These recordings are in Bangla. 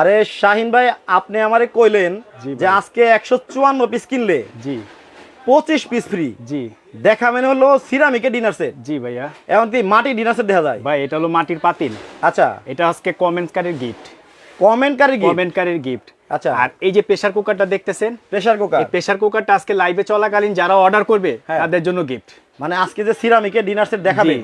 আরে শাহিন ভাই আপনি আমারে কইলেন যে আজকে একশো চুয়ান্ন পিস কিনলে জি। পঁচিশ পিস ফ্রি জি। দেখা মানে হলো সিরামিকের ডিনার সেট জি ভাইয়া। এমনকি মাটি ডিনার সেট দেখা যায়? ভাই এটা হলো মাটির পাতিল। আচ্ছা। এটা আজকে কমেন্টকারীর গিফট কমেন্টকারী গিফট কমেন্টকারীর গিফট আচ্ছা। আর এই যে প্রেসার কুকারটা দেখতেছেন? প্রেসার কুকার এই প্রেসার কুকারটা আজকে লাইভে চলাকালীন যারা অর্ডার করবে হ্যাঁ। তাদের জন্য গিফট মানে আজকে যে সিরামিকের ডিনার সেট দেখাবে।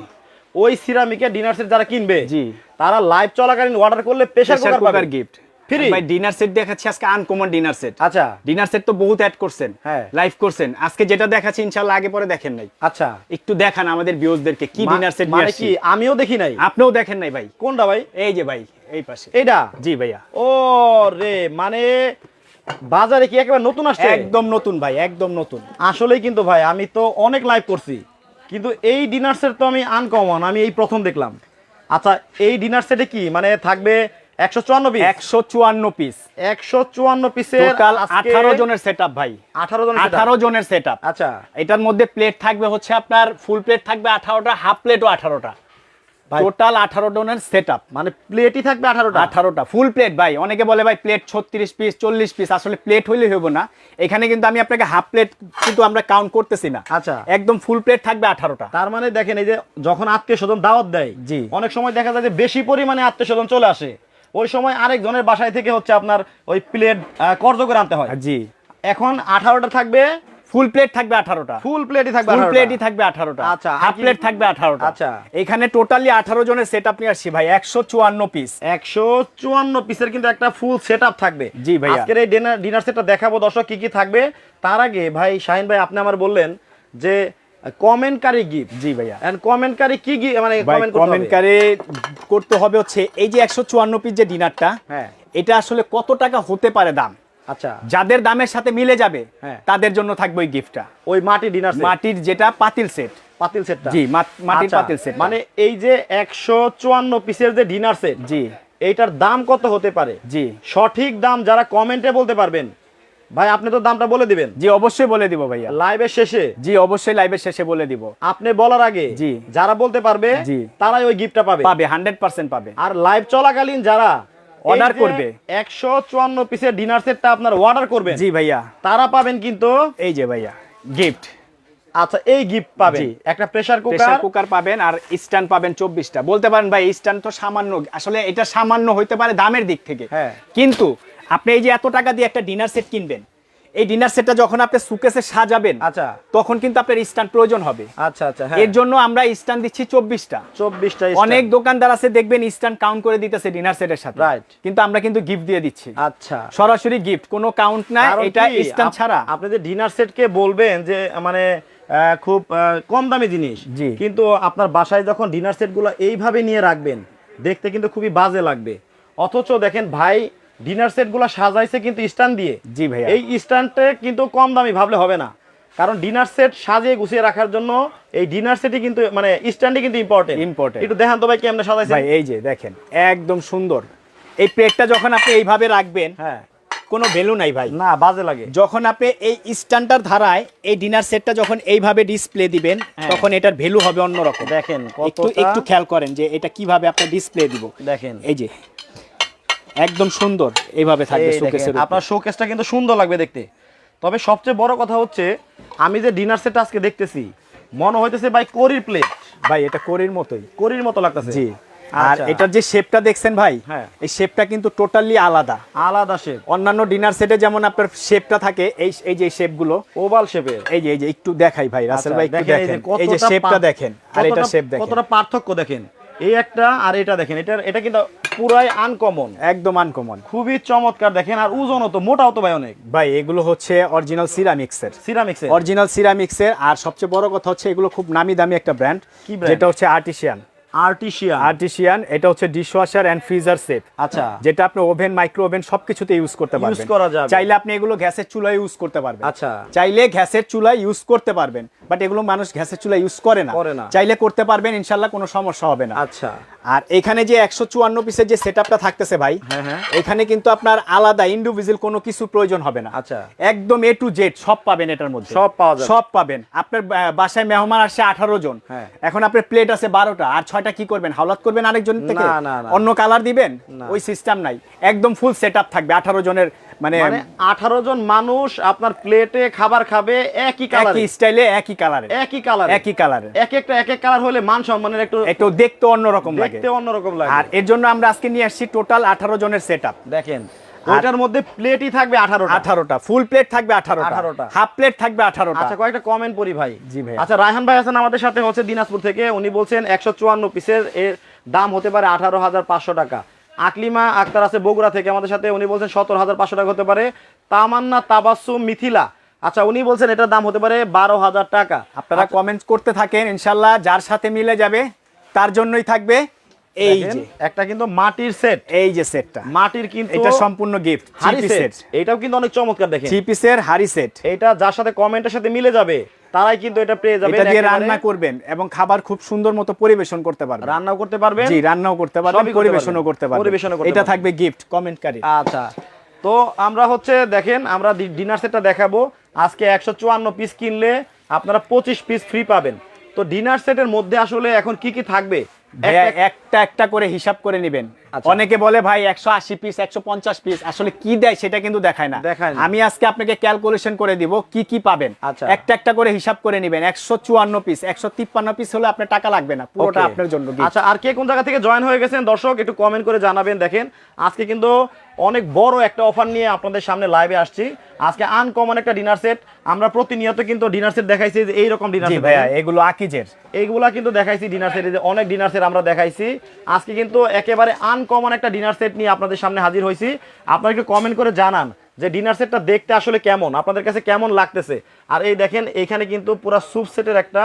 ওই সিরামিকের ডিনার সেট যারা কিনবে জি। তারা লাইভ চলাকালীন অর্ডার করলে প্রেসার প্রেসার কুকার পাবে। Gift Free? ভাই ডিনার সেট দেখাচ্ছি আজকে আনকমন ডিনার সেট আচ্ছা। ডিনার সেট তো বহুত অ্যাড করছেন। হ্যাঁ। লাইভ করছেন। আজকে যেটা দেখাচ্ছি ইনশাআল্লাহ আগে পরে দেখেন নাই। আচ্ছা। একটু দেখান আমাদের কি ডিনার সেট নিয়ে মানে আসছি। আমিও দেখি নাই? আপনিও দেখেন নাই ভাই। কোনটা ভাই? এই যে ভাই এই পাশে। এইটা? জি ভাইয়া। ও রে মানে বাজারে কি একেবারে নতুন আসছে? একদম নতুন ভাই একদম নতুন। আসলেই কিন্তু ভাই আমি তো অনেক লাইভ করছি। কিন্তু এই ডিনার সেট তো আমি আনকমন আমি এই প্রথম দেখলাম। আচ্ছা এই ডিনার সেটে কি? মানে থাকবে একশো চুয়ান্ন পিস একশো চুয়ান্ন পিস একশো চুয়ান্ন পিসের টোটাল আঠারো জনের সেট ভাই। আঠারো জন আঠারো জনের সেট আচ্ছা। এটার মধ্যে প্লেট থাকবে হচ্ছে আপনার ফুল প্লেট থাকবে আঠারোটা হাফ প্লেট ও আঠারোটা। টোটাল আঠারো জনের সেট মানে প্লেটই থাকবে আঠারোটা। আঠারোটা ফুল প্লেট ভাই। অনেকে বলে ভাই প্লেট ছত্রিশ পিস চল্লিশ পিস আসলে প্লেট হইলে হইব না। এখানে কিন্তু আমি আপনাকে হাফ প্লেট কিন্তু আমরা কাউন্ট করতেছি না। আচ্ছা। একদম ফুল প্লেট থাকবে আঠারোটা। তার মানে দেখেন এই যে যখন আত্মীয় স্বজন দাওয়াত দেয় জি। অনেক সময় দেখা যায় যে বেশি পরিমাণে আত্মীয় স্বজন চলে আসে। ওই সময় আরেকজনের বাসায় থেকে হচ্ছে আপনার ওই প্লেট কর্জ করে আনতে হয়। জি। এখন আঠারোটা থাকবে ফুল প্লেট থাকবে আঠারোটা। ফুল প্লেটই থাকবে ফুল প্লেটই থাকবে আঠারোটা। আচ্ছা, হাফ প্লেট থাকবে আঠারোটা। আচ্ছা। এখানে টোটালি আঠারো জনের সেট আপনি আসছি ভাই একশো চুয়ান্ন পিস একশো চুয়ান্ন পিসের কিন্তু একটা ফুল সেট থাকবে। জি ভাইয়া। আজকের এই ডিনার ডিনার সেটটা দেখাবো দর্শক কি কি থাকবে। তার আগে ভাই শাহিন ভাই আপনি আমার বললেন যে কমেন্টকারী গিফট জি ভাইয়া। এন্ড কমেন্টকারী কি গি মানে কমেন্ট করতে হবে? কমেন্টকারে করতে হবে হচ্ছে এই যে একশো চুয়ান্ন পিস যে ডিনারটা হ্যাঁ। এটা আসলে কত টাকা হতে পারে দাম? আচ্ছা। যাদের দামের সাথে মিলে যাবে হ্যাঁ। তাদের জন্য থাকবে ওই গিফটটা। ওই মাটি ডিনার মাটির যেটা পাতিল সেট। পাতিল সেটটা। জি, মাটির আচ্ছা, পাতিল set টা। মানে এই যে একশো চুয়ান্ন পিসের যে ডিনার সেট জি। এইটার দাম কত হতে পারে? জি। সঠিক দাম যারা কমেন্টে বলতে পারবেন ভাই আপনি তো দামটা বলে দিবেন। জি অবশ্যই বলে দিব ভাইয়া। লাইভের শেষে। জি অবশ্যই লাইভের শেষে বলে দিব। আপনি বলার আগে জি। যারা বলতে পারবে জি। তারাই ওই গিফটটা পাবে। পাবে হান্ড্রেড পার্সেন্ট পাবে। আর লাইভ চলাকালীন যারা Order করবে। একশো চুয়ান্ন পিসের ডিনার সেটটা আপনার অর্ডার করবেন জি ভাইয়া। তারা পাবেন কিন্তু এই যে ভাইয়া গিফট আচ্ছা এই গিফট পাবেন। একটা প্রেসার কুকার প্রেসার কুকার পাবেন আর স্ট্যান্ড পাবেন চব্বিশটা। বলতে পারেন ভাই স্ট্যান্ড তো সামান্য আসলে এটা সামান্য হইতে পারে দামের দিক থেকে। হ্যাঁ। কিন্তু আপনি এই যে এত টাকা দিয়ে একটা ডিনার সেট কিনবেন এই ডিনার সেটটা যখন আপনি সুকেসে সাজাবেন আচ্ছা। তখন কিন্তু আপনার স্ট্যান্ড প্রয়োজন হবে। আচ্ছা আচ্ছা হ্যাঁ। এর জন্য আমরা স্ট্যান্ড দিচ্ছি চব্বিশটা। চব্বিশটা অনেক দোকানদার আছে দেখবেন স্ট্যান্ড কাউন্ট করে দিতেছে ডিনার সেটের সাথে। Right. কিন্তু আমরা কিন্তু গিফট দিয়ে দিচ্ছি। আচ্ছা। সরাসরি গিফট কোনো কাউন্ট নাই কারণ এটা স্ট্যান্ড ছাড়া। আপনি যে ডিনার সেটকে বলবেন যে মানে খুব কম দামি জিনিস জি। কিন্তু আপনার বাসায় যখন ডিনার সেটগুলো এইভাবে নিয়ে রাখবেন দেখতে কিন্তু খুবই বাজে লাগবে। অথচ দেখেন ভাই ডিনার সেটগুলো সাজাইছে কিন্তু স্ট্যান্ড দিয়ে। জি ভাইয়া। এই স্ট্যান্ডে কিন্তু কম দামি ভাবলে হবে না। কারণ ডিনার সেট সাজিয়ে গুছিয়ে রাখার জন্য এই ডিনার সেটই কিন্তু মানে স্ট্যান্ডই কিন্তু ইম্পর্টেন্ট Important. একটু দেখান তো ভাই কেমনে সাজাইছে। ভাই এই যে দেখেন একদম সুন্দর। এই প্লেটটা যখন আপনি এইভাবে রাখবেন হ্যাঁ। কোনো ভ্যালু নাই ভাই। না বাজে লাগে। যখন আপনি এই স্ট্যান্ডার ধারায় এই ডিনার সেটটা যখন এইভাবে ডিসপ্লে দিবেন তখন এটার ভ্যালু হবে অন্যরকম। দেখেন একটু একটু খেয়াল করেন যে এটা কীভাবে আপনি ডিসপ্লে দিব। দেখেন। এই যে একদম সুন্দর এইভাবে থাকবে শোকেসের আপনার শোকেসটা কিন্তু সুন্দর লাগবে দেখতে। তবে সবচেয়ে বড় কথা হচ্ছে আমি যে ডিনার সেট আজকে দেখতেছি মনে হইতেছে ভাই করির প্লেট ভাই এটা কোরির মতোই। করির মতো লাগতেছে। জি। আর আচ্ছা, এটার যে শেপটা দেখছেন ভাই হ্যাঁ। এই শেপটা কিন্তু টোটালি আলাদা। আলাদা শেপ অন্যান্য ডিনার সেটে যেমন আপনার শেপটা থাকে এই এই যে শেপগুলো ওভাল শেপের এই যে এই যে একটু দেখাই ভাই রাসেল ভাই একটু দেখেন এই যে শেপটা দেখেন আর এটা শেপ দেখেন। কতটা পার্থক্য দেখেন। এই একটা আর এটা দেখেন এটা এটা কিন্তু পুরাই আনকমন একদম আনকমন খুবই চমৎকার দেখেন আর ওজনও তো মোটাও তো ভাই অনেক ভাই এগুলো হচ্ছে অরিজিনাল সিরামিক্সের সিরামিক্সের অরিজিনাল সিরামিক্সের আর সবচেয়ে বড় কথা হচ্ছে এগুলো খুব নামি দামি একটা ব্র্যান্ড? যেটা হচ্ছে আর্টিসিয়ান আর্টিশিয়ান আর্টিশিয়ান এটা হচ্ছে ডিশওয়াশার এন্ড ফ্রিজার সেট আচ্ছা। যেটা আপনি ওভেন মাইক্রো ওভেন সবকিছুতে ইউজ করতে পারবেন। করা যাবে। চাইলে আপনি এগুলো গ্যাসের চুলায় ইউজ করতে পারবেন। আচ্ছা। চাইলে গ্যাসের চুলায় ইউজ করতে পারবেন বাট এগুলো মানুষ গ্যাসের চুলায় ইউজ করে না। করে না। চাইলে করতে পারবেন ইনশাল্লাহ কোনো সমস্যা হবে না। আচ্ছা। আর এখানে যে একশো চুয়ান্ন পিসের যে সেটআপটা থাকতেছে ভাই হ্যাঁ, হ্যাঁ। এখানে কিন্তু আপনার আলাদা ইন্ডিভিজুয়াল কোনো কিছু প্রয়োজন হবে না আচ্ছা। একদম এ টু জেড সব পাবেন এটার মধ্যে সব পাওয়া যাবে। সব পাবেন আপনার বাসায় মেহমান আসছে আঠারো জন হ্যাঁ। এখন আপনার প্লেট আছে বারোটা আর ছয়টা কি করবেন হাওলাত করবেন আরেকজন থেকে। অন্য কালার দিবেন ওই সিস্টেম নাই একদম ফুল সেট আপ থাকবে আঠারো জনের মানে মানে আঠারো জন মানুষ আপনার প্লেটে খাবার খাবে একই কালার একই স্টাইলে একই কালারে একই কালার একই কালারে এক একটা এক এক কালার হলে মান সম্মানের একটু একটু দেখতে অন্যরকম লাগে। দেখতে অন্যরকম লাগে। আর এর জন্য আমরা আজকে নিয়ে আসছি টোটাল আঠারো জনের সেট দেখেন ওইটার মধ্যে প্লেটই থাকবে আঠারোটা। আঠারোটা ফুল প্লেট থাকবে আঠারো আঠারোটা। হাফ প্লেট থাকবে আঠারোটা। আচ্ছা কয়েকটা কমেন্ট পড়ি ভাই। জি ভাই। আচ্ছা রায়হান ভাই আছেন আমাদের সাথে হচ্ছে দিনাজপুর থেকে। উনি বলছেন একশো চুয়ান্ন পিসের এর দাম হতে পারে আঠারো হাজার পাঁচশো টাকা। আকলিমা আক্তার আছে বগুড়া থেকে আমাদের সাথে উনি বলছেন সতেরো হাজার পাঁচশো টাকা হতে পারে। তামান্না তাবাসু মিথিলা। আচ্ছা উনি বলছেন এটার দাম হতে পারে বারো হাজার টাকা। আপনারা কমেন্টস করতে থাকেন ইনশাল্লাহ যার সাথে মিলে যাবে তার জন্যই থাকবে। এই যে। একটা কিন্তু মাটির সেট এই যে সেটটা মাটির কিন্তু এটা সম্পূর্ণ গিফট পিসের সেট এটাও কিন্তু অনেক চমৎকার দেখেন। থ্রি পিসের হাড়ি সেট এটা যার সাথে কমেন্টের সাথে মিলে যাবে তারাই কিন্তু এটা পেয়ে যাবে। এটা দিয়ে রান্না করবেন এবং খাবার খুব সুন্দর মতো পরিবেশন করতে পারবেন। রান্নাও করতে পারবেন। জি রান্নাও করতে পারবেন পরিবেশনও করতে পারবেন। পরিবেশনও করতে এটা থাকবে গিফট কমেন্টকারী আচ্ছা তো আমরা হচ্ছে দেখেন আমরা ডিনার সেটটা দেখাবো। আজকে একশো চুয়ান্ন পিস কিনলে আপনারা পঁচিশ পিস ফ্রি পাবেন। তো ডিনার সেটের মধ্যে আসলে এখন কি কি থাকবে? একটা- একটা একটা করে হিসাব করে নেবেন। অনেকে বলে ভাই একশো আশি পিস একশো পঞ্চাশ পিস আসলে কি দেয় সেটা কিন্তু দেখায় না। আমি আজকে আপনাকে ক্যালকুলেশন করে দিব কি কি পাবেন। আচ্ছা। একটা একটা করে হিসাব করে নেবেন। একশো চুয়ান্ন পিস একশো তিপ্পান্ন পিস হলে আপনার টাকা লাগবে না পুরোটা আপনার জন্য আচ্ছা আর কে কোন জায়গা থেকে জয়েন হয়ে গেছেন? দর্শক একটু কমেন্ট করে জানাবেন। দেখেন আজকে কিন্তু অনেক বড় একটা অফার নিয়ে আপনাদের সামনে লাইভে আসছি। আজকে আনকমন একটা ডিনার সেট আমরা প্রতিনিয়ত কিন্তু ডিনার সেট দেখাইছি যে এইরকম ডিনার সেট ভাইয়া এগুলো আকিজের। এইগুলা কিন্তু দেখাইছি ডিনার সেটে যে অনেক ডিনার সেট আমরা দেখাইছি। আজকে কিন্তু একেবারে আনকমন একটা ডিনার সেট নিয়ে আপনাদের সামনে হাজির হয়েছি। আপনারা একটু কমেন্ট করে জানান যে ডিনার সেটটা দেখতে আসলে কেমন আপনাদের কাছে কেমন লাগতেছে। আর এই দেখেন এখানে কিন্তু পুরো স্যুপ সেটের একটা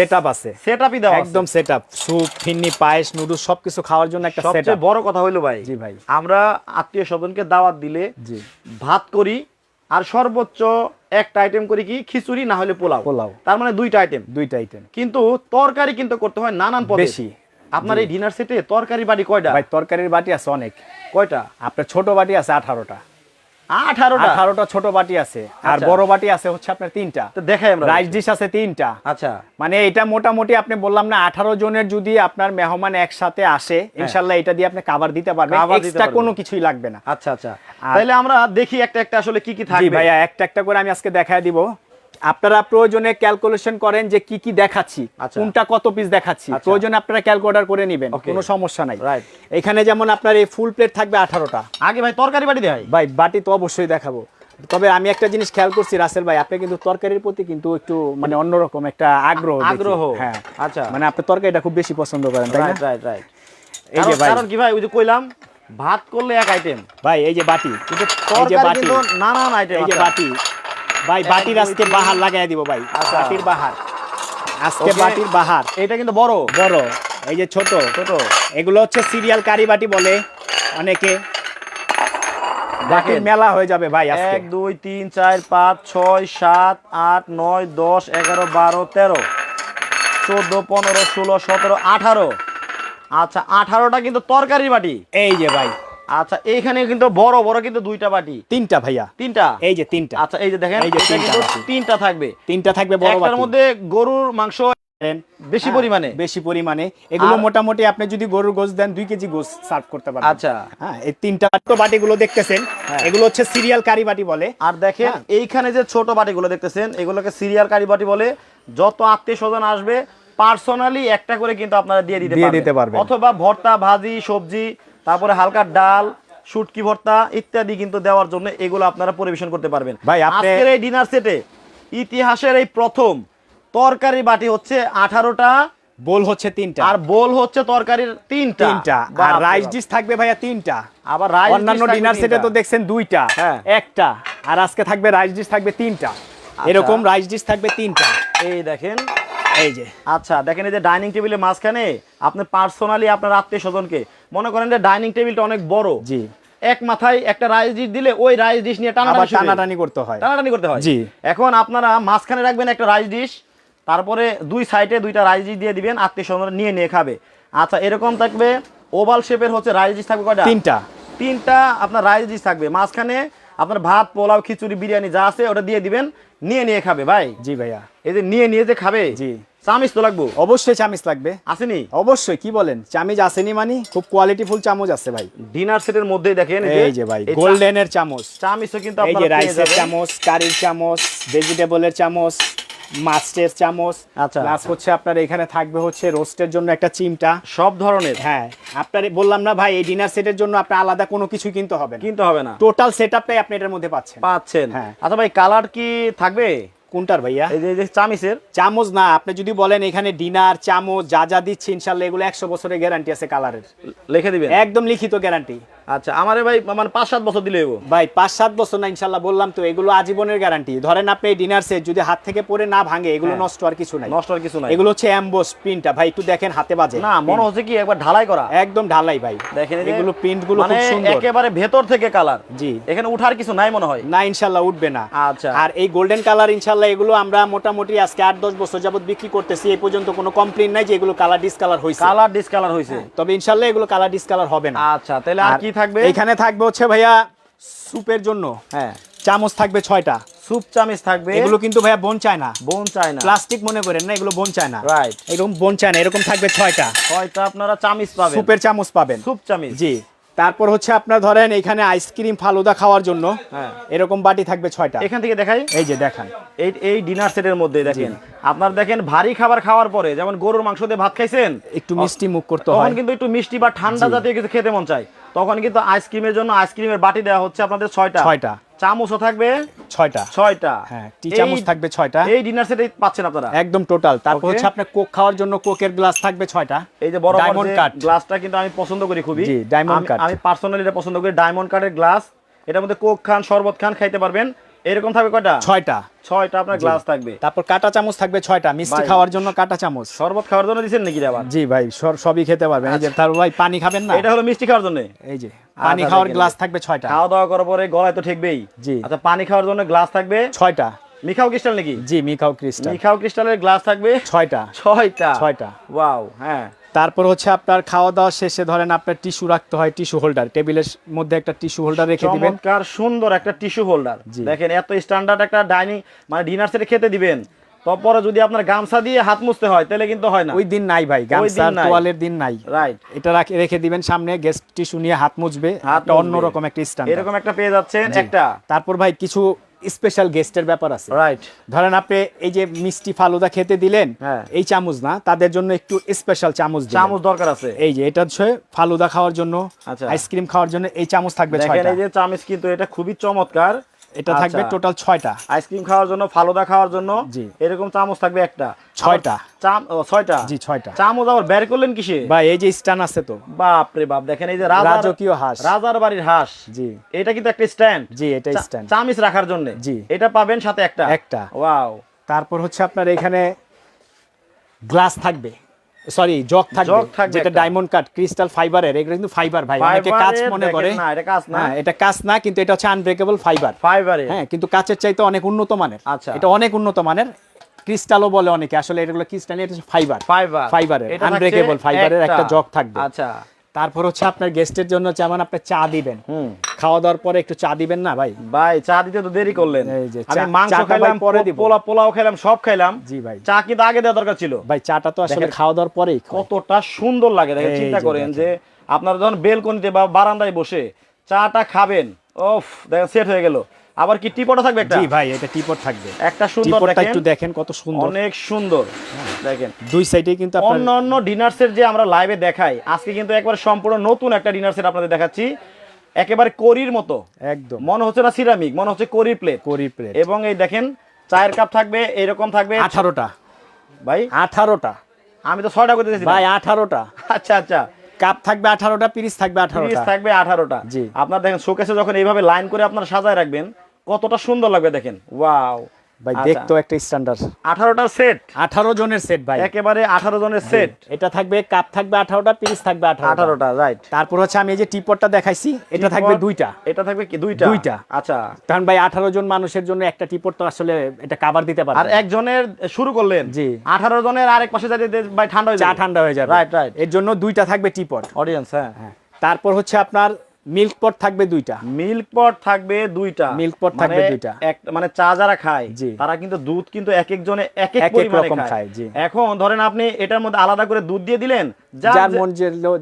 সেটআপ আছে। সেটআপই দেওয়া একদম সেটআপ স্যুপ ফিন্নি পায়েস নুডলস সবকিছু খাওয়ার জন্য একটা সবচেয়ে বড় কথা হইল ভাই জি ভাই। আমরা আত্মীয় স্বজনকে দাওয়াত দিলে জি। ভাত করি আর সর্বোচ্চ একটা আইটেম করি কি? খিচুড়ি না হলে পোলাও। পোলাও। তার মানে দুইটা আইটেম দুইটা আইটেম কিন্তু তরকারি কিন্তু করতে হয় নানান পদে। বেশি। আপনার এই ডিনার সেটে তরকারি বাড়ি কয়টা? ভাই তরকারির বাটি আছে অনেক। কয়টা? আপনার ছোট বাটি আছে আঠারোটা। আঠারোটা? আঠারোটা ছোট বাটি আছে। আর আচ্ছা। বড় বাটি আছে হচ্ছে আপনার তিনটা। তো দেখাই আমরা রাইস ডিশ আছে তিনটা। আচ্ছা। মানে এটা মোটামুটি আপনি বললাম না আঠারো জনের যদি আপনার মেহমান একসাথে আসে ইনশাল্লাহ এটা দিয়ে আপনি কাভার দিতে পারবেন। হ্যাঁ। এক্সট্রা কোনো কিছুই লাগবে না। আচ্ছা আচ্ছা। তাহলে আমরা দেখি একটা একটা আসলে কি কি থাকবে। ভাইয়া একটা একটা করে আমি আজকে দেখায় দিব। আপনারা প্রয়োজনে ক্যালকুলেশন করেন যে কি কি দেখাচ্ছি আচ্ছা। কোনটা কত পিস দেখাচ্ছি। আচ্ছা। প্রয়োজনে আপনারা ক্যালকুলেটর করে নেবেন কোনো সমস্যা নাই। এখানে যেমন আপনার এই ফুল প্লেট থাকবে আঠারোটা। আগে ভাই তরকারি বাড়ি দেয়। ভাই বাটি তো অবশ্যই দেখাবো। তবে আমি একটা জিনিস খেয়াল করছি রাসেল ভাই আপনি কিন্তু তরকারির প্রতি কিন্তু একটু মানে অন্যরকম একটা আগ্রহ আগ্রহ। হ্যাঁ। আচ্ছা। মানে আপনি তরকারিটা খুব বেশি পছন্দ করেন তাই না? রাইট রাইট এই যে ভাই। কারণ কি ভাই ওই যে কইলাম ভাত করলে এক আইটেম ভাই এই যে বাটি। কিন্তু এই যে তরকারি বাটি। কিন্তু নানান আইটেম এই যে বাটি। ভাই বাটির আজকে বাহার লাগাই দিব ভাই। আচ্ছা। বাটির বাহার। আজকে বাটির বাহার। এটা কিন্তু বড়। বড়। এই যে ছোট। ছোট। এগুলো হচ্ছে সিরিয়াল কারি বাটি বলে অনেকে। বাটির দেখেন। মেলা হয়ে যাবে ভাই আজকে। এক দুই তিন চার পাঁচ ছয় সাত আট নয় দশ এগারো বারো তেরো চোদ্দ পনেরো ষোলো সতেরো আঠারো। আচ্ছা আঠারোটা কিন্তু তরকারি বাটি। এই যে ভাই। আচ্ছা এইখানে কিন্তু বড় বড় কিন্তু দুইটা বাটি। তিনটা ভাইয়া। তিনটা? এই যে তিনটা। আচ্ছা এই যে দেখেন এই যে তিনটা বাটি। থাকবে। তিনটা থাকবে বড় একটার বাটি। মধ্যে গরুর মাংস বেশি হ্যাঁ, পরিমাণে। বেশি পরিমাণে। এগুলো মোটামুটি আপনি যদি গরুর গোস দেন দুই কেজি গোস সার্ভ করতে পারবেন। আচ্ছা। হ্যাঁ এই তিনটা তো বাটিগুলো দেখতেছেন। হ্যাঁ। এগুলো হচ্ছে সিরিয়াল কারি বাটি বলে। আর দেখেন হ্যাঁ। এইখানে যে ছোট বাটিগুলো দেখতেছেন এগুলোকে সিরিয়াল কারি বাটি বলে। যত আত্মীয় স্বজন আসবে পার্সোনালি একটা করে কিন্তু আপনারা দিয়ে দিতে দিতে পারবেন। অথবা ভর্তা ভাজি সবজি তারপরে হালকা ডাল শুটকি ভর্তা ইত্যাদি কিন্তু দেওয়ার জন্য এগুলো আপনারা পরিবেশন করতে পারবেন। ভাই, আজকের এই ডিনার সেটে ইতিহাসের এই প্রথম তরকারি বাটি হচ্ছে আঠারোটা বোল হচ্ছে তিনটা। আর বোল হচ্ছে তরকারির তিনটা। তিনটা। আর রাইস ডিশ থাকবে ভাইয়া তিনটা। আবার রাইস অন্যান্য ডিনার সেটে তো দেখছেন দুইটা। হ্যাঁ। একটা। আর আজকে থাকবে রাইস ডিশ থাকবে তিনটা। আচ্ছা। এরকম রাইস ডিশ থাকবে তিনটা। এই দেখেন এই যে। আচ্ছা দেখেন এই যে ডাইনিং টেবিলের মাঝখানে আপনি পার্সোনালি আপনার আত্মীয় স্বজনকে মনে করেন যে ডাইনিং টেবিলটা অনেক বড়। জি। এক মাথায় একটা রাইস ডিশ দিলে ওই রাইস ডিশ নিয়ে টানাটানি। টানাটানি করতে হয়। টানাটানি করতে হয়। জি। এখন আপনারা মাঝখানে রাখবেন একটা রাইস ডিশ তারপরে দুই সাইডে দুইটা রাইস ডিশ দিয়ে দিবেন আত্মীয় স্বজন নিয়ে নিয়ে খাবে। আচ্ছা এরকম থাকবে ওভাল শেপের হচ্ছে রাইস ডিশ থাকবে কয়টা? তিনটা। তিনটা আপনার রাইস ডিশ থাকবে। মাঝখানে আপনার ভাত পোলাও খিচুড়ি বিরিয়ানি যা আছে ওটা দিয়ে দিবেন নিয়ে নিয়ে খাবে ভাই। জি ভাইয়া। এই যে নিয়ে নিয়ে যে খাবে? জি। চামিচ তো লাগবো। অবশ্যই চামিচ লাগবে। আসেনি? অবশ্যই কি বলেন? চামিচ আসেনি মানে খুব কোয়ালিটিফুল চামচ আছে ভাই। ডিনার সেটের মধ্যে দেখেন এই যে ভাই এই চা- গোল্ডেনের চামচ। চামিচও কিন্তু এই যে আপনারা রাইসের। চামচ কারির চামচ ভেজিটেবলের চামচ মাছের চামচ। আচ্ছা, প্লাস আচ্ছা। হচ্ছে আপনার এখানে থাকবে হচ্ছে রোস্টের জন্য একটা চিমটা। সব ধরনের? হ্যাঁ আপনার বললাম না ভাই এই ডিনার সেটের জন্য আপনার আলাদা কোনো কিছু কিনতে হবে না। কিনতে হবে না। টোটাল সেটআপটাই আপনি এটার মধ্যে পাচ্ছেন। পাচ্ছেন। হ্যাঁ। আচ্ছা ভাই কালার কি থাকবে? কোনটার ভাইয়া? এই যে এই যে চামিচের। চামচ না আপনি যদি বলেন এখানে ডিনার চামচ যা যা দিচ্ছে ইনশাল্লাহ এগুলো একশো বছরের গ্যারান্টি আছে কালারের লিখে দিবেন? একদম লিখিত গ্যারান্টি আচ্ছা আমারে ভাই মানে পাঁচ সাত বছর দিলে ভাই পাঁচ সাত বছর না ইনশাল্লাহ বললাম তো এগুলো আজীবনের গ্যারান্টি ধরেন আপনি এই ডিনার সেট যদি হাত থেকে পড়ে না ভাঙে এগুলো হ্যাঁ। নষ্ট আর কিছু নাই। নষ্ট আর কিছু নাই। এগুলো হচ্ছে অ্যাম্বোস প্রিন্টটা ভাই একটু দেখেন হাতে বাজে। না মনে হচ্ছে কি একবার ঢালাই করা? একদম ঢালাই ভাই। দেখেন এগুলো প্রিন্টগুলো মানে খুব সুন্দর। একেবারে ভেতর থেকে কালার জি। এখানে উঠার কিছু নাই মনে হয়? না ইনশাল্লাহ উঠবে না। আচ্ছা। আর এই গোল্ডেন কালার ইনশাল্লাহ এগুলো আমরা মোটামুটি আজকে আট দশ বছর যাবত বিক্রি করতেছি। এই পর্যন্ত কোনো কমপ্লেন নাই যে এগুলো কালার ডিসকালার হয়েছে কালার ডিসকালার হয়েছে তবে ইনশাল্লাহ এগুলো কালার ডিসকালার হবে না। আচ্ছা তাহলে আর কি থাকবে? এখানে থাকবে হচ্ছে ভাইয়া স্যুপের জন্য হ্যাঁ চামচ থাকবে ছয়টা। স্যুপ চামিচ থাকবে। এগুলো কিন্তু ভাইয়া বোন চায় না। বোন চায় না। প্লাস্টিক মনে করেন না এগুলো বোন চায় না। রাইট এরকম বোন চায় না এরকম থাকবে ছয়টা। হয়তো আপনারা চামিচ পাবেন। স্যুপের চামচ পাবেন। স্যুপ চামিচ। জি। তারপর হচ্ছে আপনার ধরেন এখানে আইসক্রিম ফালুদা খাওয়ার জন্য হ্যাঁ। এরকম বাটি থাকবে ছয়টা। এখান থেকে দেখাই। এই যে দেখান। এই এই ডিনার সেটের মধ্যে দেখেন। আপনার দেখেন ভারী খাবার খাওয়ার পরে যেমন গরুর মাংস দিয়ে ভাত খাইছেন একটু মিষ্টি মুখ করতে হয়। কিন্তু একটু মিষ্টি বা ঠান্ডা জাতীয় কিছু খেতে মন চায়। তখন কিন্তু আইসক্রিমের জন্য আইসক্রিমের বাটি দেওয়া হচ্ছে আপনাদের ছয়টা। ছয়টা। চামচও থাকবে ছয়টা। ছয়টা। হ্যাঁ টি চামচ থাকবে ছয়টা। এই ডিনার সেটে পাচ্ছেন আপনারা। একদম টোটাল তারপর হচ্ছে আপনার কোক খাওয়ার জন্য কোকের গ্লাস থাকবে ছয়টা। এই যে বড় ডায়মন্ড কাট গ্লাসটা কিন্তু আমি পছন্দ করি খুবই। জি, ডায়মন্ড কাট আমি পার্সোনালি এটা পছন্দ করি। ডায়মন্ড কাটের গ্লাস এটার মধ্যে কোক খান শরবত খান খাইতে পারবেন। এরকম থাকবে কয়টা? ছয়টা। ছয়টা আপনার গ্লাস থাকবে। তারপর কাটা চামচ থাকবে ছয়টা। মিষ্টি খাওয়ার জন্য কাটা চামচ। শরবত খাওয়ার জন্য দিচ্ছেন নাকি আবার? জি ভাই সবই খেতে পারবেন। এই যে তারপর ভাই পানি খাবেন না? এটা হলো মিষ্টি খাওয়ার জন্য? এই যে পানি আচ্ছা, খাওয়ার গ্লাস থাকবে ছয়টা। খাওয়া দাওয়া করার পরে গলায় তো ঠেকবেই। জি। আচ্ছা পানি খাওয়ার জন্য গ্লাস থাকবে? ছয়টা। মিখাও ক্রিস্টাল নাকি? জি মিখাও ক্রিস্টাল মিখাও ক্রিস্টালের গ্লাস থাকবে? ছয়টা। ছয়টা। ছয়টা। ওয়াও হ্যাঁ। তারপর হচ্ছে আপনার খাওয়া দাওয়া শেষে ধরেন আপনার টিস্যু রাখতে হয় টিস্যু হোল্ডার। টেবিলের মধ্যে একটা টিস্যু হোল্ডার রেখে দিবেন। চমৎকার সুন্দর একটা টিস্যু হোল্ডার। দেখেন এত স্ট্যান্ডার্ড একটা ডাইনিং মানে ডিনার সেটে খেতে দিবেন। তারপরে যদি আপনার গামছা দিয়ে হাত মুছতে হয় তাহলে কিন্তু হয় না। ওই দিন নাই ভাই গামছা নাই। তোয়ালের দিন নাই। রাইট এটা রাখে রেখে দিবেন সামনে গেস্ট টিস্যু নিয়ে হাত মুছবে। হাত একটা অন্যরকম একটা স্ট্যান্ড এরকম একটা পেয়ে যাচ্ছেন একটা। তারপর ভাই কিছু স্পেশাল গেস্টের ব্যাপার আছে। রাইট ধরেন আপনি এই যে মিষ্টি ফালুদা খেতে দিলেন হ্যাঁ। এই চামচ না তাদের জন্য একটু স্পেশাল চামচ চামচ দরকার আছে। এই যে এটা হচ্ছে ফালুদা খাওয়ার জন্য আচ্ছা। আইসক্রিম খাওয়ার জন্য এই চামচ থাকবে ছয়টা। এই যে চামচ কিন্তু এটা খুবই চমৎকার। এটা থাকবে আচ্ছা। টোটাল ছয়টা। আইসক্রিম খাওয়ার জন্য ফালুদা খাওয়ার জন্য জি। এরকম চামচ থাকবে একটা। ছয়টা। ছয়টা। জি ছয়টা। চামচ আবার বের করলেন কিসে? ভাই এই যে স্ট্যান্ড আছে তো। বাপ রে বাপ দেখেন এই যে রাজকীয় হাঁস। রাজার বাড়ির হাঁস। জি। এটা কিন্তু একটা স্ট্যান্ড। জি এটা স্ট্যান্ড। চামচ রাখার জন্য। জি। এটা পাবেন সাথে একটা। একটা। ওয়াও। তারপর হচ্ছে আপনার এখানে গ্লাস থাকবে। সরি জগ থাকবে যেটা ডায়মন্ড কাট ক্রিস্টাল ফাইবারের এগুলো কিন্তু ফাইবার ভাই অনেকে কাঁচ মনে করে। না, এটা কাঁচ না। হ্যাঁ এটা কাঁচ না কিন্তু এটা হচ্ছে আনব্রেকেবল ফাইবার ফাইবারে হ্যাঁ কিন্তু কাঁচের চাইতে অনেক উন্নত মানের। আচ্ছা। এটা অনেক উন্নত মানের ক্রিস্টালও বলে অনেকে। আসলে এগুলো ক্রিস্টাল এটা ফাইবার ফাইবার ফাইবারের এটা আনব্রেকেবল ফাইবারের একটা। জগ থাকবে। আচ্ছা। তারপর হচ্ছে আপনার গেস্টের জন্য যেমন আপনি চা দিবেন। খাওয়া দাওয়ার পরে একটু চা দিবেন না ভাই? ভাই চা দিতে তো দেরি করলেন। এই যে আমি মাংস খাইলাম পরে দিব। পোলা পোলাও খাইলাম সব খাইলাম। জি ভাই। চা কিন্তু আগে দেওয়া দরকার ছিল। ভাই চাটা তো আসলে খাওয়া দাওয়ার পরেই কতটা সুন্দর লাগে। দেখেন চিন্তা করেন যে আপনারা যখন বেলকনিতে বা বারান্দায় বসে চাটা খাবেন ওফ দেখেন সেট হয়ে গেল। আবার কি টিপটও থাকবে একটা? জি ভাই এটা টিপট থাকবে। একটা সুন্দর দেখেন। একটু দেখেন কত সুন্দর। অনেক সুন্দর। দেখেন। দুই সাইডে কিন্তু আপনার অন্য অন্য ডিনার সেট যে আমরা লাইভে দেখাই আজকে কিন্তু একবার সম্পূর্ণ নতুন একটা ডিনার সেট আপনাদের দেখাচ্ছি। একেবারে করির মতো। একদম। মনে হচ্ছে না সিরামিক মনে হচ্ছে করির প্লেট করি প্লেট এবং এই দেখেন চায়ের কাপ থাকবে এরকম থাকবে। আঠারোটা। ভাই? আঠারোটা। আমি তো ছয়টা করতে চাইছি ভাই আঠারোটা। আচ্ছা আচ্ছা। কাপ থাকবে আঠারোটা পিরিস থাকবে পিস আঠারোটা থাকবে আঠারোটা। জি। আপনার দেখেন শোকেসে যখন এইভাবে লাইন করে আপনারা সাজায় রাখবেন কতটা সুন্দর লাগবে দেখেন। ওয়াও। ভাই আচ্ছা। দেখতো একটা স্ট্যান্ডার্ড আঠারোটার সেট আঠারো জনের সেট ভাই। একেবারে আঠারো জনের সেট এটা থাকবে কাপ থাকবে আঠারোটা পিস থাকবে আঠারোটা। আঠারোটা রাইট তারপর হচ্ছে আমি এই যে টিপটটা দেখাইছি এটা থাকবে দুইটা। এটা থাকবে কি দুইটা? দুইটা। আচ্ছা। কারণ ভাই আঠারো জন মানুষের জন্য একটা টিপট তো আসলে এটা কাভার দিতে পারে আর একজনের শুরু করলেন। জি। আঠারো জনের আরেক পাশে যাতে ভাই ঠান্ডা হয়ে চা যাবে। ঠান্ডা হয়ে যাবে। রাইট রাইট এর জন্য দুইটা থাকবে টিপট অডিয়েন্স হ্যাঁ। তারপর হচ্ছে আপনার মিল্ক পট থাকবে দুইটা। মিল্ক পট থাকবে দুইটা। মিল্ক পট থাকবে মানে দুইটা। মানে চা যারা খায় তারা কিন্তু দুধ কিন্তু এক এক জনে এক এক রকম খায়। জি। এখন ধরেন আপনি এটার মধ্যে আলাদা করে দুধ দিয়ে দিলেন যার মন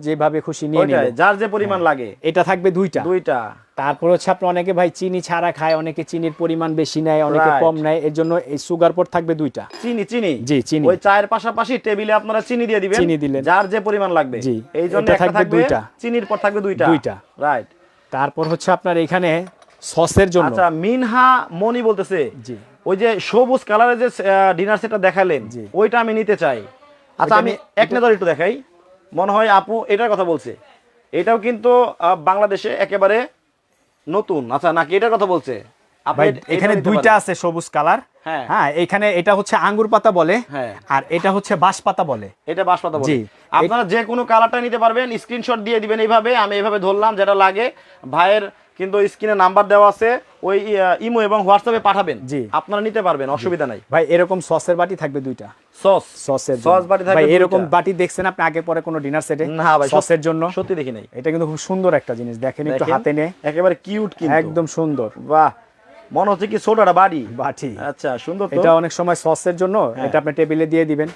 যেভাবে খুশি নিয়ে ওইটাই, যার যে পরিমাণ লাগে। এটা থাকবে দুইটা। দুইটা। তারপর হচ্ছে আপনি অনেকে ভাই চিনি ছাড়া খায় অনেকে চিনির পরিমাণ বেশি নেয় অনেকে কম নেয় এর জন্য এই সুগার পট থাকবে দুইটা চিনি চিনি জি, চিনি। ওই চায়ের পাশাপাশি টেবিলে আপনারা চিনি দিয়ে দিবেন চিনি দিলেন। যার যে পরিমাণ লাগবে জি, এই জন্য একটা থাকবে দুইটা। চিনির পর থাকবে দুইটা দুইটা। রাইট তারপর হচ্ছে আপনার এখানে সসের জন্য আচ্ছা মিনহা মনি বলতেছে জি। ওই যে সবুজ কালারের যে ডিনার সেটটা দেখালেন জি। ওইটা আমি নিতে চাই আচ্ছা আমি নি- এক নজর একটু দেখাই মনে হয় আপু এটার কথা বলছে এটাও কিন্তু বাংলাদেশে একেবারে নতুন? আচ্ছা নাকি এটার কথা বলছে? এখানে দুইটা আছে সবুজ কালার। হ্যাঁ। হ্যাঁ এখানে এটা হচ্ছে আঙ্গুর পাতা বলে হ্যাঁ। আর এটা হচ্ছে বাঁশ পাতা বলে। এটা বাঁশপাতা বলে। জি। আপনারা যে কোনো কালারটা নিতে পারবেন স্ক্রিনশট দিয়ে দিবেন এইভাবে আমি এইভাবে ধরলাম যেটা লাগে। ভাইয়ের কিন্তু স্ক্রিনে নাম্বার দেওয়া আছে ওই ইমো এবং হোয়াটসঅ্যাপে পাঠাবেন। জি। আপনারা নিতে পারবেন অসুবিধা নাই। ভাই এরকম সসের বাটি থাকবে দুইটা। সস? সসের সস বাটি থাকবে ভাই এরকম বাটি দেখছেন আপনি আগে পরে কোনো ডিনার সেটে? না ভাই সসের জন্য? সত্যি দেখি নাই। এটা কিন্তু খুব সুন্দর একটা জিনিস দেখেন একটু হাতে নে। একেবারে কিউট কিন্তু। একদম সুন্দর। বাহ মনে হচ্ছে কি ছোটটা বাড়ি বাটি। আচ্ছা সুন্দর তো। এটা অনেক সময় সসের জন্য হ্যাঁ। এটা আপনি টেবিলে দিয়ে দিবেন.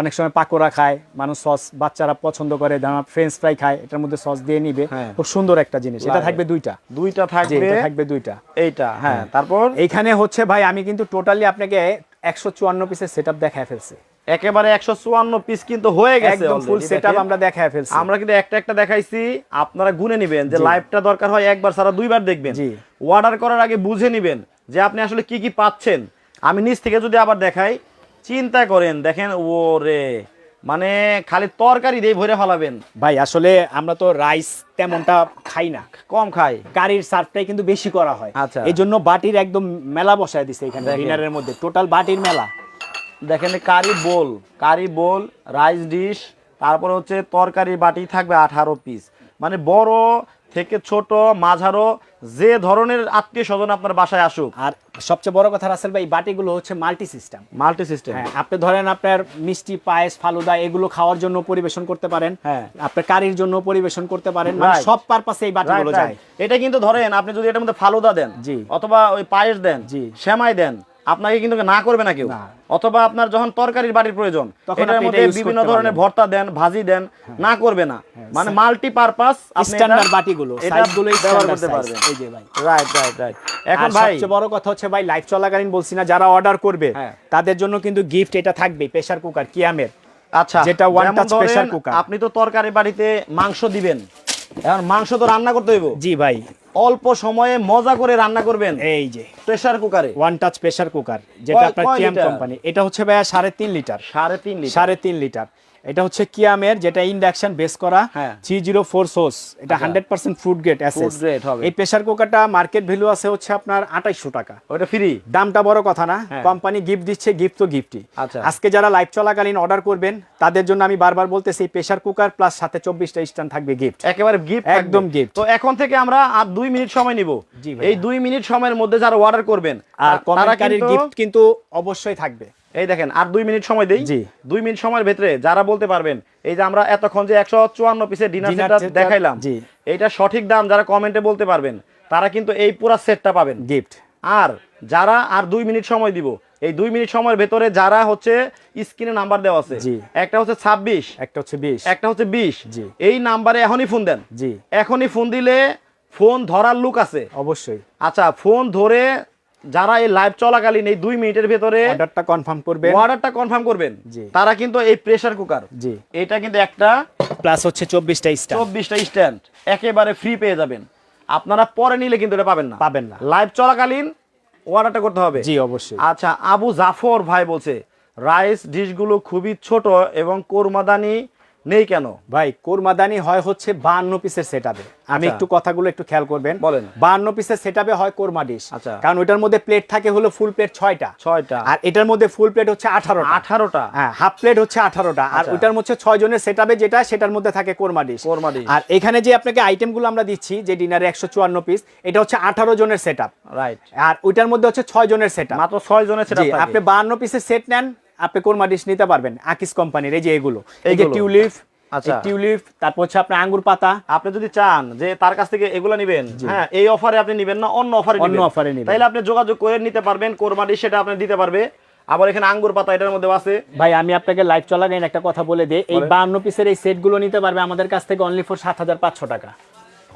অনেক সময় পাকোড়া খায় মানুষ সস বাচ্চারা পছন্দ করে ফ্রেঞ্চ ফ্রাই খায় এটার মধ্যে সস দিয়ে নিবে। হ্যাঁ। খুব সুন্দর একটা জিনিস। এটা থাকবে দুইটা। দুইটা থাকবে থাকবে দুইটা। এইটা হ্যাঁ তারপর? এইখানে হচ্ছে ভাই আমি কিন্তু টোটালি আপনাকে একশো চুয়ান্ন পিসের সেট আপ দেখায় ফেলছি। একেবারে একশো চুয়ান্ন পিস কিন্তু হয়ে গেছে একদম ফুল। আমরা দেখায় ফেলছি। আমরা কিন্তু একটা একটা দেখাইছি আপনারা গুনে নিবেন যে। লাইভটা দরকার হয় একবার সারা দুইবার দেখবেন। অর্ডার করার আগে বুঝে নিবেন যে আপনি আসলে কি কি পাচ্ছেন। আমি নিচ থেকে যদি আবার দেখাই চিন্তা করেন দেখেন ওরে মানে খালি তরকারি দিয়ে ভরে ফেলাবেন। ভাই আসলে আমরা তো রাইস তেমনটা খাই না। কম খাই। কারির সার্ভটাই কিন্তু বেশি করা হয়। আচ্ছা। এই জন্য বাটির একদম মেলা বসায় দিছে এখানে। ডিনারের মধ্যে। টোটাল বাটির মেলা। দেখেন কারি বোল কারি বোল রাইস ডিশ তারপরে হচ্ছে তরকারি বাটি থাকবে আঠারো পিস মানে বড় থেকে ছোট মাঝারো যে ধরনের আত্মীয় স্বজন আপনার বাসায় আসুক। আর সবচেয়ে বড় কথা রাসেল ভাই এই বাটিগুলো হচ্ছে মাল্টি সিস্টেম মাল্টি সিস্টেম হ্যাঁ আপনি ধরেন আপনার মিষ্টি পায়েস ফালুদা এগুলো খাওয়ার জন্য পরিবেশন করতে পারেন। হ্যাঁ। আপনার কারির জন্য পরিবেশন করতে পারেন। মানে সব পারপাসে এই বাটিগুলো যায়। এটা কিন্তু ধরেন আপনি যদি এটার মধ্যে ফালুদা দেন জি। অথবা ওই পায়েস দেন জি। সেমাই দেন আপনাকে কিন্তু না করবে না কেউ। অথবা আপনার যখন তরকারির বাড়ির প্রয়োজন এটার মধ্যে বিভিন্ন ধরনের ভর্তা দেন ভাজি দেন না করবে না। মানে মাল্টি পারপাস স্ট্যান্ডার্ড বাটিগুলো সাইজগুলো ব্যবহার করতে পারবেন। এই যে ভাই। রাইট রাইট রাইট এখন ভাই সবচেয়ে বড় কথা হচ্ছে ভাই লাইভ চলাকালীন বলছি না যারা অর্ডার করবে হ্যাঁ। তাদের জন্য কিন্তু গিফট এটা থাকবে প্রেসার কুকার কিয়ামের। আচ্ছা যেটা touch ধরেন, pressure cooker। আপনি তো তরকারি বাড়িতে মাংস দিবেন। এখন মাংস তো রান্না করতে হইব। জি ভাই। অল্প সময়ে মজা করে রান্না করবেন। এই যে। প্রেসার কুকারে ওয়ান টাচ প্রেসার কুকার যেটা আপনার? কোম্পানি এটা হচ্ছে ভাইয়া সাড়ে তিন লিটার সাড়ে তিন লিটার সাড়ে তিন লিটার এটা হচ্ছে কিয়ামের যেটা ইন্ডাকশন বেস করা হ্যাঁ। থ্রি জিরো ফোর সোর্স এটা হান্ড্রেড পার্সেন্ট ফুড গ্রেড হবে। এই প্রেসার কুকারটা মার্কেট ভ্যালু আছে হচ্ছে আপনার আঠাইশশো টাকা। ওটা ফ্রি দামটা বড় কথা না। হ্যাঁ। কোম্পানি গিফট দিচ্ছে গিফট তো গিফটই আচ্ছা। আজকে যারা লাইভ চলাকালীন অর্ডার করবেন তাদের জন্য আমি বারবার বলতেছি প্রেসার কুকার প্লাস সাথে চব্বিশটা স্ট্যান্ড থাকবে গিফট একেবারে গিফট একদম গিফট তো এখন থেকে আমরা আর দুই মিনিট সময় নিব। এই দুই মিনিট সময়ের মধ্যে যারা অর্ডার করবেন আর তারা গিফট কিন্তু অবশ্যই থাকবে। এই দেখেন আর দুই মিনিট সময় দেই জি। দুই মিনিট সময়ের ভেতরে যারা বলতে পারবেন এই যে আমরা এতক্ষণ যে একশো চুয়ান্ন পিসের ডিনার সেটটা দেখাইলাম জি। এইটা সঠিক দাম যারা কমেন্টে বলতে পারবেন তারা কিন্তু এই পুরা সেটটা পাবেন গিফট আর যারা আর দুই মিনিট সময় দিব এই দুই মিনিট সময়ের ভেতরে যারা হচ্ছে স্ক্রিনে নাম্বার দেওয়া আছে। একটা হচ্ছে ছাব্বিশ একটা হচ্ছে বিশ একটা হচ্ছে বিশ জি। এই নাম্বারে এখনই ফোন দেন জি এখনই ফোন দিলে ফোন ধরার লুক আছে অবশ্যই আচ্ছা ফোন ধরে যারা এই লাইভ চলাকালীন এই দুই মিনিটের ভেতরে অর্ডারটা কনফার্ম করবেন। অর্ডারটা কনফার্ম করবেন। তারা কিন্তু এই প্রেসার কুকার জি। এটা কিন্তু একটা প্লাস হচ্ছে চব্বিশটা স্টার চব্বিশটা স্ট্যান্ড একেবারে ফ্রি পেয়ে যাবেন। আপনারা পরে নিলে কিন্তু এটা পাবেন না। পাবেন না। লাইভ চলাকালীন অর্ডারটা করতে হবে। জি অবশ্যই। আচ্ছা আবু জাফর ভাই বলছে রাইস ডিশগুলো খুবই ছোট এবং কোরমাদানি নেই কেন? ভাই কোরমাদানি হয় হচ্ছে বান্ন পিসের সেট আমি আচ্ছা। একটু কথাগুলো একটু খেয়াল করবেন। বলেন। বান্ন পিসের সেট হয় কোরমা ডিশ আচ্ছা। কারণ ওইটার মধ্যে প্লেট থাকে হলো ফুল প্লেট ছয়টা। ছয়টা। আর এটার মধ্যে ফুল প্লেট হচ্ছে আঠারোটা। আঠারোটা? হ্যাঁ হাফ প্লেট হচ্ছে আঠারোটা। আর আচ্ছা। ওইটার মধ্যে ছয় জনের সেট যেটা সেটার মধ্যে থাকে কোরমা ডিশ কোরমা dish। আর এখানে যে আপনাকে আইটেমগুলো আমরা দিচ্ছি যে ডিনারে একশো চুয়ান্ন পিস এটা হচ্ছে আঠারো জনের সেট রাইট আর ওইটার মধ্যে হচ্ছে ছয় জনের সেট মাত্র ছয় জনের সেটা আপনি বান্ন পিসের সেট নেন আপনি কোরমা ডিশ নিতে পারবেন? আকিস কোম্পানির এই যে এগুলো। এই যে টিউলিপ আচ্ছা। টিউলিপ তারপর হচ্ছে আপনার আঙ্গুর পাতা। আপনি যদি চান যে তার কাছ থেকে এগুলো নিবেন হ্যাঁ এই অফারে আপনি নিবেন না অন্য অফারে অন্য এ নিবেন। তাইলে আপনি যোগাযোগ করে নিতে পারবেন কোরবানি সেটা আপনি দিতে পারবে। আবার এখানে আঙ্গুর পাতা এটার মধ্যে আছে। ভাই আমি আপনাকে লাইভ চলাকালীন একটা কথা বলে দিই। এই বান্ন পিসের এই সেটগুলো নিতে পারবে আমাদের কাছ থেকে অনলি ফর সাত হাজার পাঁচশো টাকা।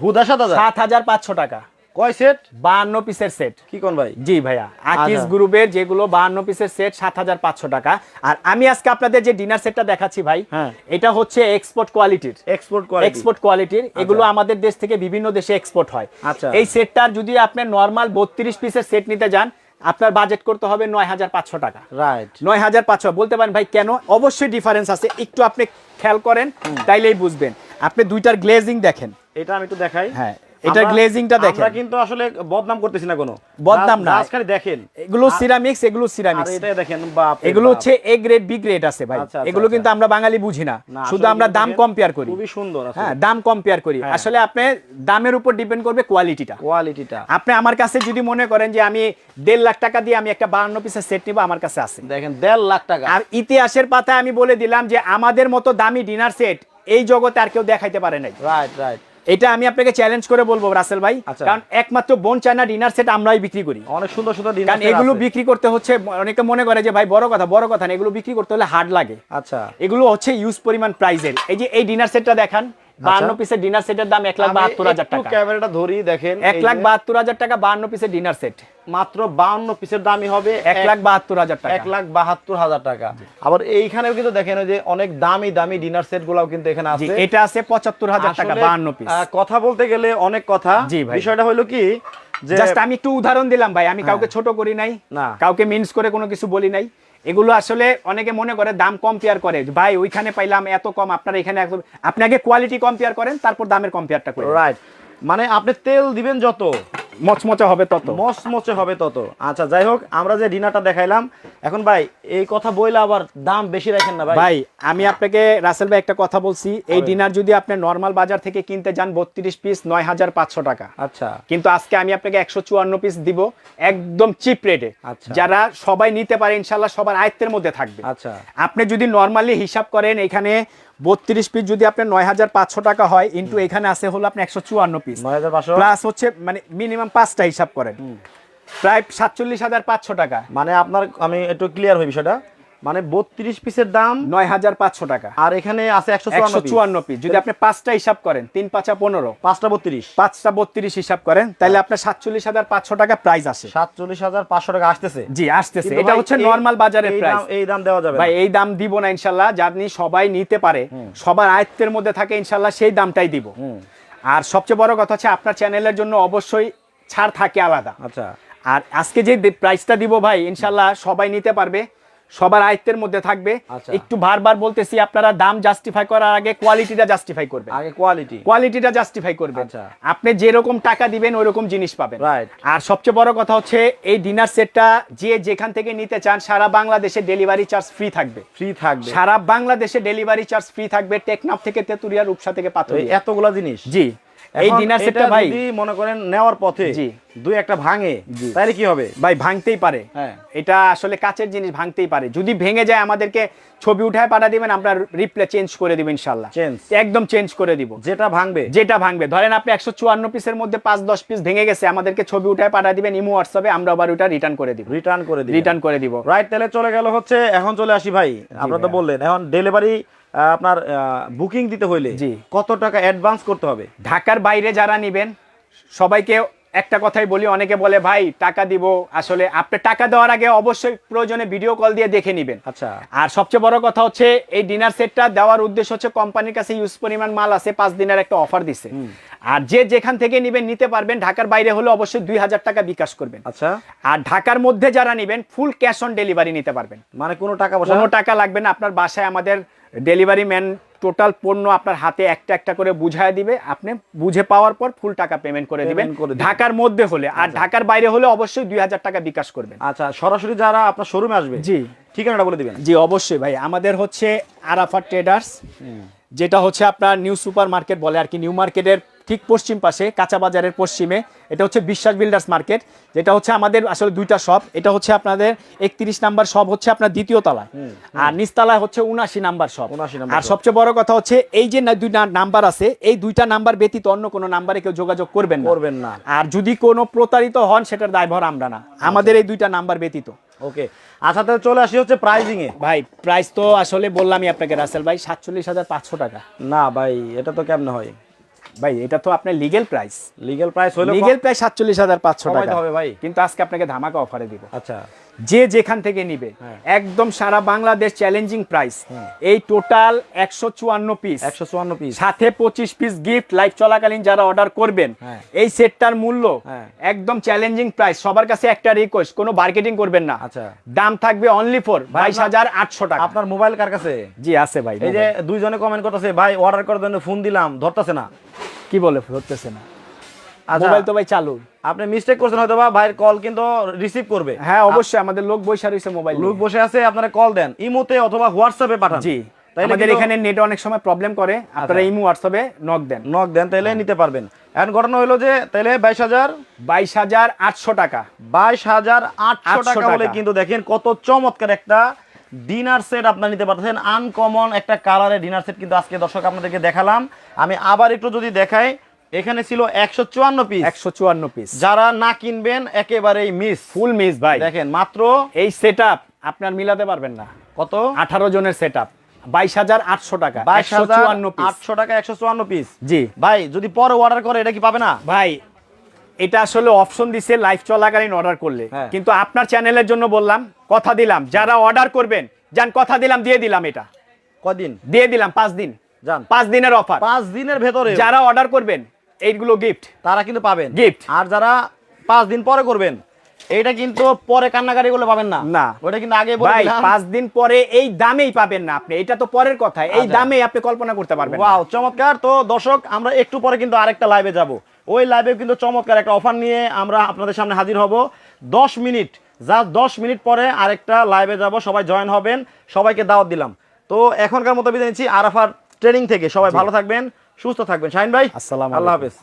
হুদা সাত হাজার? সাত হাজার পাঁচশো টাকা। কয় সেট? বান্ন পিসের সেট। কি কোন ভাই? জি ভাইয়া। আকিস আচ্ছা। গ্রুপের যেগুলো বাহান্ন পিসের সেট সাত হাজার পাঁচশো টাকা। আর আমি আজকে আপনাদের যে ডিনার সেটটা দেখাচ্ছি ভাই হ্যাঁ। এটা হচ্ছে এক্সপোর্ট কোয়ালিটির এক্সপোর্ট কোয়ালিটি এক্সপোর্ট কোয়ালিটির এগুলো আমাদের দেশ থেকে বিভিন্ন দেশে এক্সপোর্ট হয়। আচ্ছা। এই সেটটার যদি আপনি নর্মাল বত্রিশ পিসের সেট নিতে যান আপনার বাজেট করতে হবে নয় হাজার পাঁচশো টাকা। রাইট নয় হাজার পাঁচশো। বলতে পারেন ভাই কেন? অবশ্যই ডিফারেন্স আছে। একটু আপনি খেয়াল করেন তাইলেই বুঝবেন। আপনি দুইটার গ্লেজিং দেখেন। এটা আমি একটু দেখাই। হ্যাঁ, আমরা- glazing-টা দেখেন। আমরা কিন্তু আসলে বদনাম করতেছি না কোনো। বদনাম না। দেখেন। এগুলো সিরামিক্স এগুলো সিরামিক্স এটাই দেখেন বাপ এগুলো হচ্ছে এ গ্রেড বি গ্রেড আছে ভাই। আচ্ছা, আচ্ছা, এগুলো আচ্ছা। কিন্তু আমরা বাঙালি বুঝি না। না, শুধু আমরা দাম কম্পেয়ার করি। খুবই সুন্দর হ্যাঁ দাম কম্পেয়ার করি। হ্যাঁ। আসলে আপনি দামের উপর ডিপেন্ড করবে কোয়ালিটিটা কোয়ালিটিটা আপনি আমার কাছে যদি মনে করেন যে আমি দেড় লাখ টাকা দিয়ে আমি একটা বাহান্ন পিসের সেট নিব আমার কাছে আছে। দেখেন দেড় লাখ টাকা। আর ইতিহাসের পাতায় আমি বলে দিলাম যে আমাদের মতো দামি ডিনার সেট এই জগতে আর কেউ দেখাইতে পারে নাই। রাইট রাইট এটা আমি আপনাকে চ্যালেঞ্জ করে বলব রাসেল ভাই। আচ্ছা। কারণ একমাত্র বোন চায়না ডিনার সেট আমরাই বিক্রি করি। অনেক সুন্দর সুন্দর ডিনার কারণ এগুলো বিক্রি করতে হচ্ছে অনেকে মনে করে যে ভাই বড় কথা বড় কথা না এগুলো বিক্রি করতে হলে হার্ড লাগে। আচ্ছা। এগুলো হচ্ছে ইউজ পরিমাণ প্রাইজের এই যে এই ডিনার সেটটা দেখান বাহান্ন পিসের ডিনার সেটের দাম টাকা। ক্যামেরাটা ধরি দেখেন টাকা বাহান্ন পিসের ডিনার সেট মাত্র বাউন্ন পিসের দামই হবে টাকা। টাকা। আবার এইখানেও কিন্তু দেখেন ওই যে অনেক দামি দামি ডিনার সেট গুলাও কিন্তু এখানে আছে। এটা আছে পঁচাত্তর হাজার টাকা আসলে, বাহান্ন পিস কথা বলতে গেলে অনেক কথা। বিষয়টা হলো কি জাস্ট আমি একটু উদাহরণ দিলাম ভাই আমি কাউকে ছোট করি নাই না। কাউকে মিন্স করে কোনো কিছু বলি নাই। এগুলো আসলে অনেকে মনে করে দাম কম্পেয়ার করে। ভাই, ওইখানে পাইলাম এত কম, আপনার এখানে আপনি আগে কোয়ালিটি কম্পেয়ার করেন, তারপর দামের কম্পেয়ারটা করেন। রাইট মানে আপনি তেল দিবেন যত মচমচা হবে তত। মচমচে হবে তত। আচ্ছা যাই হোক আমরা যে ডিনারটা দেখাইলাম এখন ভাই এই কথা বইলে আবার দাম বেশি রাখেন না ভাই। ভাই আমি আপনাকে রাসেল ভাই একটা কথা বলছি। এই ডিনার যদি আপনি নর্মাল বাজার থেকে কিনতে যান বত্রিশ পিস নয় হাজার পাঁচশো টাকা। আচ্ছা। কিন্তু আজকে আমি আপনাকে একশো চুয়ান্ন পিস দিব একদম চিপ রেটে। আচ্ছা। যারা সবাই নিতে পারে ইনশাল্লাহ সবার আয়ত্তের মধ্যে থাকবে। আচ্ছা। আপনি যদি নর্মালি হিসাব করেন এখানে বত্রিশ পিস যদি আপনার নয় হাজার পাঁচশো টাকা হয় ইন্টু এখানে আছে হলো আপনি একশো চুয়ান্ন পিস নয় হাজার পাঁচশো? প্লাস হচ্ছে মানে মিনিমাম পাঁচটা হিসাব করেন। প্রায় সাতচল্লিশ হাজার পাঁচশো টাকা। মানে আপনার আমি একটু ক্লিয়ার হই বিষয়টা। মানে বত্রিশ পিসের দাম নয় হাজার পাঁচশো টাকা। আর এখানে আছে একশো একশো চুয়ান্ন পিস যদি আপনি পাঁচটা হিসাব করেন তিন পাঁচা পনেরো। পাঁচটা বত্রিশ। পাঁচটা বত্রিশ হিসাব করেন তাহলে আপনার সাতচল্লিশ হাজার পাঁচশো টাকা প্রাইস আসে। সাতচল্লিশ হাজার পাঁচশো টাকা আসতেছে। জি আসতেছে। এটা হচ্ছে নর্মাল বাজারের প্রাইস এই দাম দেওয়া যাবে ভাই এই দাম দিব না ইনশাল্লাহ। যাতে সবাই নিতে পারে সবার আয়ত্তের মধ্যে থাকে ইনশাল্লাহ সেই দামটাই দিব। আর সবচেয়ে বড় কথা হচ্ছে আপনার চ্যানেলের জন্য অবশ্যই ছাড় থাকে আলাদা। আচ্ছা। আর আজকে যে প্রাইসটা দিব ভাই ইনশাল্লাহ সবাই নিতে পারবে। সবার আয়ত্তের মধ্যে থাকবে। আচ্ছা। একটু বারবার বলতেছি আপনারা দাম জাস্টিফাই করার আগে কোয়ালিটিটা জাস্টিফাই করবেন। আগে কোয়ালিটি কোয়ালিটিটা জাস্টিফাই করবেন। আচ্ছা। আপনি যেরকম টাকা দিবেন ওইরকম জিনিস পাবেন. আর সবচেয়ে বড় কথা হচ্ছে এই ডিনার সেটটা যে যেখান থেকে নিতে চান সারা বাংলাদেশে ডেলিভারি চার্জ ফ্রি থাকবে। ফ্রি থাকবে। সারা বাংলাদেশে ডেলিভারি চার্জ ফ্রি থাকবে টেকনাফ থেকে তেতুরিয়া রূপসা থেকে এই পাথরিয়া এতগুলা জিনিস? জি। এই ডিনার সেটটা ভাই। যদি মনে করেন নেওয়ার পথে। দুই একটা ভাঙে। তাহলে কি হবে? ভাই ভাঙতেই পারে। হ্যাঁ। এটা আসলে কাচের জিনিস ভাঙতেই পারে। যদি ভেঙে যায় আমাদেরকে ছবি উঠায় পাঠা দিবেন আমরা রিপ্লে চেঞ্জ করে দিব ইনশাল্লাহ। একদম চেঞ্জ করে দিব। যেটা ভাঙবে। যেটা ভাঙবে। ধরেন আপনি একশো চুয়ান্ন পিসের মধ্যে পাঁচ দশ পিস ভেঙে গেছে আমাদেরকে ছবি উঠায় পাঠা দিবেন ইমো হোয়াটসঅ্যাপে আমরা আবার ওটা রিটার্ন করে দিব। রিটার্ন করে দিবে। রিটার্ন করে দিব। রাইট তাহলে চলে গেল হচ্ছে এখন চলে আসি ভাই। আপনারা তো বললেন এখন ডেলিভারি আপনার বুকিং দিতে হইলে জি। কত টাকা অ্যাডভান্স করতে হবে? ঢাকার বাইরে যারা নিবেন সবাইকে একটা কথাই বলি অনেকে বলে ভাই টাকা দিব। আসলে আপনি টাকা দেওয়ার আগে অবশ্যই প্রয়োজনে ভিডিও কল দিয়ে দেখে নেবেন। আচ্ছা। আর সবচেয়ে বড় কথা হচ্ছে এই ডিনার সেটটা দেওয়ার উদ্দেশ্য হচ্ছে কোম্পানির কাছে ইউজ পরিমাণ মাল আছে পাঁচ দিনের একটা অফার দিছে। আর যে যেখান থেকে নিবেন নিতে পারবেন ঢাকার বাইরে হলে অবশ্যই দুই হাজার টাকা বিকাশ করবেন। আচ্ছা। আর ঢাকার মধ্যে যারা নিবেন ফুল ক্যাশ অন ডেলিভারি নিতে পারবেন। মানে কোনো টাকা কোনো টাকা লাগবে না আপনার বাসায় আমাদের ডেলিভারি ম্যান টোটাল পণ্য আপনার হাতে একটা একটা করে বুঝায় দিবে। আপনি বুঝে পাওয়ার পর ফুল টাকা পেমেন্ট করে দিবেন। ঢাকার মধ্যে হলে। আর ঢাকার বাইরে হলে অবশ্যই দুই হাজার টাকা বিকাশ করবেন। আচ্ছা সরাসরি যারা আপনার শোরুমে আসবে জি। ঠিকানাটা বলে দিবেন। জি অবশ্যই ভাই। আমাদের হচ্ছে আরাফা ট্রেডার্স যেটা হচ্ছে আপনার নিউ সুপার মার্কেট বলে আর কি। নিউ মার্কেটের ঠিক পশ্চিম পাশে কাঁচা বাজারের পশ্চিমে এটা হচ্ছে বিশ্বাস বিল্ডার্স মার্কেট যেটা হচ্ছে আমাদের আসলে দুইটা শপ এটা হচ্ছে আপনাদের একত্রিশ নাম্বার শপ হচ্ছে আপনার দ্বিতীয় তলায় আর নিচতলায় হচ্ছে উনাশি নাম্বার শপ। 79 আর সবচেয়ে বড় কথা হচ্ছে এই যে দুইটা নাম্বার আছে এই দুইটা নাম্বার ব্যতীত অন্য কোনো নাম্বারে কেউ যোগাযোগ করবেন করবেন না। আর যদি কোনো প্রতারিত হন সেটার দায়ভার আমরা না। আমাদের এই দুইটা নাম্বার ব্যতীত। ওকে। আচ্ছা তাহলে চলে আসি হচ্ছে প্রাইজিং এ। ভাই প্রাইস তো আসলে বললামই আপনাকে রাসেল ভাই সাতচল্লিশ হাজার পাঁচশো টাকা। না ভাই এটা তো কেমন হয়? ভাই এটা তো আপনার লিগেল প্রাইস লিগেল প্রাইস হইল লিগেল প্রাইস সাতচল্লিশ হাজার পাঁচশো টাকা। হবে ভাই। কিন্তু আজকে আপনাকে ধামাকা অফারে দিব। আচ্ছা। যে যেখান থেকে নিবে হ্যাঁ। একদম সারা বাংলাদেশ চ্যালেঞ্জিং প্রাইস এই টোটাল একশো চুয়ান্ন পিস একশো চুয়ান্ন পিস সাথে পঁচিশ পিস গিফট লাইভ চলাকালীন যারা অর্ডার করবেন হ্যাঁ। এই সেটটার মূল্য হ্যাঁ। একদম চ্যালেঞ্জিং প্রাইস সবার কাছে একটা রিকোয়েস্ট কোনো মার্কেটিং করবেন না। আচ্ছা। দাম থাকবে অনলি ফর বাইশ হাজার আটশো টাকা। আপনার মোবাইল কার কাছে? জি আছে ভাই এই যে দুইজনে কমেন্ট করতেছে ভাই অর্ডার করার জন্য ফোন দিলাম ধরতেছে না। কি বলে ধরতেছে না। আচ্ছা মোবাইল তো ভাই চালু। আপনি মিস্টেক করছেন হয়তো ভাইয়ের কল কিন্তু রিসিভ করবে। হ্যাঁ অবশ্যই আমাদের লোক বৈশা রয়েছে মোবাইল লোক বসে আছে আপনারা কল দেন। ইমোতে অথবা হোয়াটসঅ্যাপে পাঠান। জি আমাদের এখানে নেট অনেক সময় প্রবলেম করে। আপনারা ইমো হোয়াটসঅ্যাপে নক দেন। নক দেন তাহলে নিতে পারবেন। এখন ঘটনা হলো যে তাহলে বাইশ হাজার বাইশ হাজার আটশো টাকা। বাইশ হাজার আটশো টাকা বলে টাকা। কিন্তু দেখেন কত চমৎকার একটা ডিনার সেট আপনারা নিতে পারতেছেন। আনকমন একটা কালারের ডিনার সেট কিন্তু আজকে দর্শক আপনাদেরকে দেখালাম। আমি আবার একটু যদি দেখাই এখানে ছিল একশো চুয়ান্ন পিস একশো চুয়ান্ন পিস যারা না কিনবেন একেবারেই মিস ফুল মিস ভাই। দেখেন মাত্র এই সেট আপনার মিলাতে পারবেন না। কত? আঠারো জনের সেট আপ বাইশ হাজার আটশো টাকা। বাইশ হাজার আটশো টাকা একশো চুয়ান্ন পিস জি। ভাই যদি পরে অর্ডার করে এটা কি পাবে না? ভাই এটা আসলে অপশন দিছে লাইভ চলাকালীন অর্ডার করলে। হ্যাঁ। কিন্তু আপনার চ্যানেলের জন্য বললাম কথা দিলাম যারা অর্ডার করবেন যান কথা দিলাম দিয়ে দিলাম এটা। কদিন? দিয়ে দিলাম পাঁচ দিন। যান। পাঁচ দিনের অফার পাঁচ দিনের ভেতরে যারা অর্ডার করবেন এইগুলো গিফট তারা কিন্তু পাবেন। গিফট আর যারা পাঁচ দিন পরে করবেন এইটা কিন্তু পরে কান্নাকাটি করলে পাবেন না। না। ওটা কিন্তু আগে বলে ভাই পাঁচ দিন পরে এই দামেই পাবেন না আপনি। এটা তো পরের কথা। এই আচ্ছা। দামেই আপনি কল্পনা করতে পারবেন। ওয়াও চমৎকার। তো দর্শক আমরা একটু পরে কিন্তু আরেকটা লাইভে যাব। ওই লাইভে কিন্তু চমৎকার একটা অফার নিয়ে আমরা আপনাদের সামনে হাজির হব। দশ মিনিট জাস্ট দশ মিনিট পরে আরেকটা লাইভে যাব সবাই জয়েন হবেন সবাইকে দাওয়াত দিলাম। তো এখনকার মতো বিদায় নিচ্ছি আরাফার ট্রেনিং থেকে। সবাই ভালো থাকবেন সুস্থ থাকবেন। শাহিন ভাই আসসালাম আল্লাহ। হাফেজ।